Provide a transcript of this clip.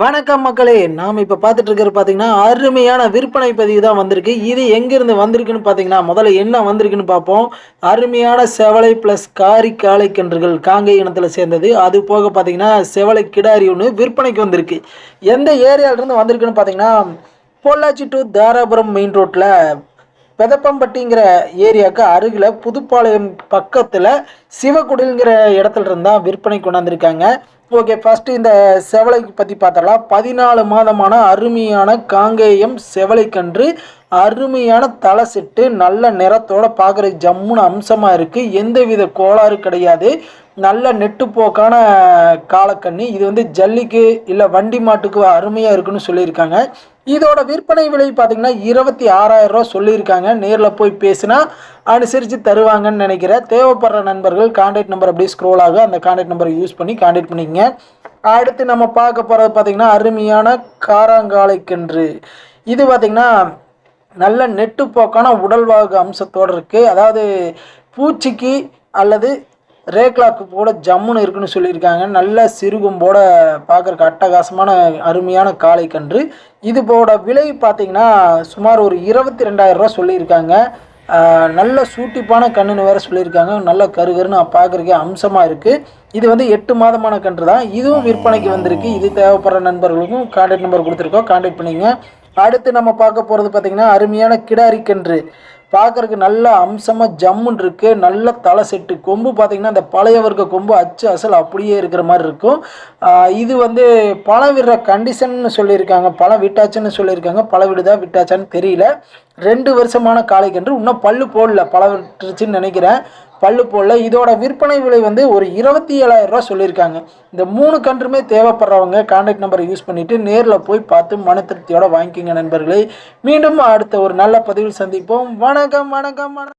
வணக்கம் மக்களே நாம் இப்போ பார்த்துட்டு இருக்கிறது பார்த்தீங்கன்னா அருமையான விற்பனை பதிவு தான் வந்திருக்கு. இது எங்கேருந்து வந்திருக்குன்னு பார்த்தீங்கன்னா முதல்ல என்ன வந்திருக்குன்னு பார்ப்போம். அருமையான செவலை ப்ளஸ் காரி காளை கன்றுகள் காங்கை இனத்தில் சேர்ந்தது. அது போக பார்த்தீங்கன்னா செவலை கிடாரி ஒன்று விற்பனைக்கு வந்திருக்கு. எந்த ஏரியாவிலேருந்து வந்திருக்குன்னு பார்த்தீங்கன்னா பொள்ளாச்சி டு தாராபுரம் மெயின் ரோட்டில் பெதப்பம்பட்டிங்கிற ஏரியாவுக்கு அருகில் புதுப்பாளையம் பக்கத்தில் சிவக்குடிங்கிற இடத்துல இருந்தால் விற்பனை கொண்டாந்துருக்காங்க. ஓகே ஃபஸ்ட்டு இந்த செவலை பற்றி பார்த்தரலாம் பதினாலு மாதமான அருமையான காங்கேயம் செவலைக்கன்று அருமையான தலை செட்டு நல்ல நிறத்தோட பார்க்குறதுக்கு ஜம்முன்னு அம்சமாக இருக்குது எந்தவித கோளாறு கிடையாது. நல்ல நெட்டுப்போக்கான காலக்கண்ணி. இது வந்து ஜல்லிக்கு இல்லை வண்டி மாட்டுக்கு அருமையாக இருக்குன்னு சொல்லியிருக்காங்க. இதோட விற்பனை விலை பார்த்திங்கன்னா இருபத்தி ஆறாயிரம் ரூபா சொல்லியிருக்காங்க. நேரில் போய் பேசினா அனுசரித்து தருவாங்கன்னு நினைக்கிறேன். தேவைப்படுற நண்பர்கள் கான்டாக்ட் நம்பர் அப்படியே ஸ்க்ரோல் ஆகும் அந்த கான்டாக்ட் நம்பரை யூஸ் பண்ணி கான்டாக்ட் பண்ணிக்கங்க. அடுத்து நம்ம பார்க்க போகிறது பார்த்திங்கன்னா அருமையான காராங்காலை கன்று இது பார்த்திங்கன்னா நல்ல நெட்டுப்போக்கான உடல்வாகு அம்சத்தோடு இருக்குது அதாவது பூச்சிக்கு அல்லது ரேக்லாக்கு கூட ஜம்முன்னு இருக்குன்னு சொல்லியிருக்காங்க. நல்ல சிறுகும்போட பார்க்குறக்கு அட்டகாசமான அருமையான காளை கன்று இதுபோட விலை பார்த்திங்கன்னா சுமார் ஒரு இருபத்தி ரெண்டாயிரரூவா சொல்லியிருக்காங்க. நல்ல சூட்டிப்பான கண்ணுன்னு வேறு சொல்லியிருக்காங்க. நல்ல கருகருன்னு பார்க்குறக்கே அம்சமாக இருக்குது இது வந்து எட்டு மாதமான கன்று தான். இதுவும் விற்பனைக்கு வந்திருக்கு. இது தேவைப்படுற நண்பர்களுக்கும் கான்டாக்ட் நம்பர் கொடுத்துருக்கோம். கான்டாக்ட் பண்ணிங்க அடுத்து நம்ம பார்க்க போகிறது பார்த்திங்கன்னா அருமையான கிடாரி கன்று. பார்க்கறதுக்கு நல்ல அம்சமாக ஜம்முன்னு இருக்குது நல்ல தலை செட்டு. கொம்பு பார்த்திங்கன்னா அந்த பழைய வர்க்க கொம்பு அச்சு அசல் அப்படியே இருக்கிற மாதிரி இருக்கும். இது வந்து பழம் விடுற கண்டிஷன் சொல்லியிருக்காங்க. பழம் விட்டாச்சுன்னு சொல்லியிருக்காங்க. பழம் விடுதா விட்டாச்சான்னு தெரியல. ரெண்டு வருஷமான காளைக்கன்று இன்னும் பல்லு போடல பலவற்றுச்சுன்னு நினைக்கிறேன். பல்லு போடல. இதோட விற்பனை விலை வந்து ஒரு இருபத்தி ஏழாயிரம் ரூபா சொல்லியிருக்காங்க. இந்த மூணு கன்றுமே தேவைப்படுறவங்க கான்டாக்ட் நம்பரை யூஸ் பண்ணிவிட்டு நேரில் போய் பார்த்து மன திருப்தியோட வாங்கிக்கோங்க நண்பர்களே. மீண்டும் அடுத்த ஒரு நல்ல பதிவில் சந்திப்போம். வணக்கம் வணக்கம் வணக்கம்.